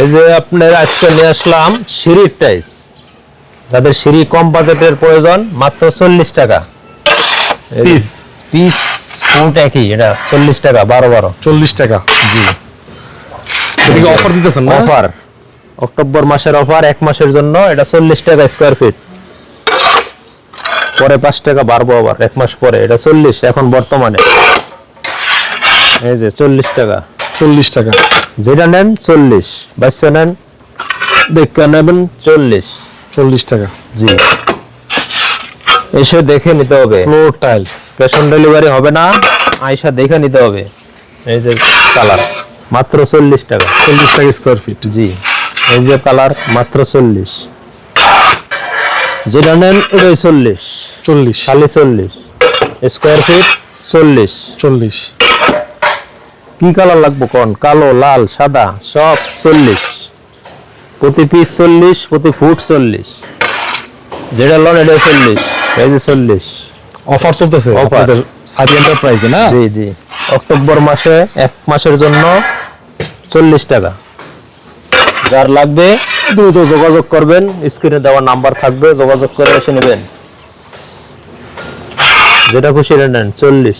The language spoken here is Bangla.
এই যে আপনার আজকে নিয়ে আসলাম সিঁড়ির টাইস যাদের সিঁড়ি কম বাজেটের প্রয়োজন মাত্র চল্লিশ টাকা। পিস। পিস একই এটা চল্লিশ টাকা বারো বারো। চল্লিশ টাকা। জি। এদিকে অফার দিতেছেন না? অফার অক্টোবর মাসের অফার এক মাসের জন্য এটা চল্লিশ টাকা স্কোয়ার ফিট পরে পাঁচ টাকা বাড়বো আবার এক মাস পরে এটা চল্লিশ এখন বর্তমানে। এই যে চল্লিশ টাকা। চল্লিশ টাকা। যেটা নেন চল্লিশ বাচ্চা নেন দেখা নেবেন চল্লিশ। চল্লিশ টাকা। জি। এসে দেখে নিতে হবে। Floor tiles cash on delivery হবে না আয়সা দেখে নিতে হবে। এই যে কালার মাত্র চল্লিশ টাকা। চল্লিশ টাকা স্কোয়ার ফিট জি এই যে কালার মাত্র চল্লিশ। যেটা নেন এটাই চল্লিশ। চল্লিশ। খালি চল্লিশ। স্কোয়ার ফিট চল্লিশ। চল্লিশ। কি কালার লাগবো কোন? কালো লাল সাদা সব চল্লিশ। প্রতি পিস চল্লিশ প্রতি ফুট চল্লিশ। যেটা লন এটা চল্লিশ এই যে চল্লিশ। অফার চলতেছে। আপনাদের সাদি এন্টারপ্রাইজে না? জি জি। অক্টোবর মাসে এক মাসের জন্য চল্লিশ টাকা। যার লাগবে দ্রুত যোগাযোগ করবেন। স্ক্রিনে দেওয়া নাম্বার থাকবে যোগাযোগ করে এসে নেবেন। যেটা খুশি নেন চল্লিশ।